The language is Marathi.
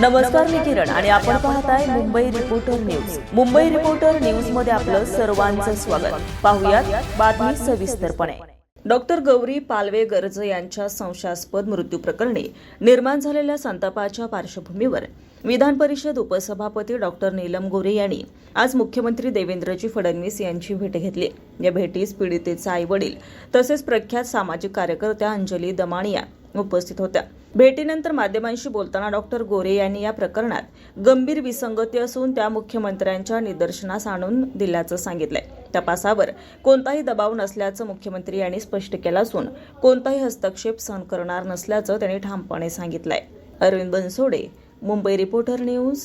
नमस्कार मी किरण आणि आपण पाहताय Mumbai reporter news Mumbai reporter न्यूजमध्ये आपलं सर्वांचं स्वागत. पाहुयात बातमी सविस्तरपणे. डॉक्टर गौरी पालवे गर्ज यांच्या संशयास्पद मृत्यू प्रकरणी निर्माण झालेल्या संतापाच्या पार्श्वभूमीवर विधान परिषद उपसभापती डॉक्टर नीलम गोरे यांनी आज मुख्यमंत्री देवेंद्रजी फडणवीस यांची भेट घेतली. या भेटीस पीडितेचे आई वडील तसेच प्रख्यात सामाजिक कार्यकर्त्या अंजली दमाणिया उपस्थित होत्या. भेटीनंतर माध्यमांशी बोलताना डॉक्टर गोरे यांनी या प्रकरणात गंभीर विसंगती असून त्या मुख्यमंत्र्यांच्या निदर्शनास आणून दिल्याचं सांगितलंय. तपासावर कोणताही दबाव नसल्याचं मुख्यमंत्री यांनी स्पष्ट केलं असून कोणताही हस्तक्षेप सहन करणार नसल्याचं त्यांनी ठामपणे सांगितलंय. Arvind Bansode Mumbai reporter news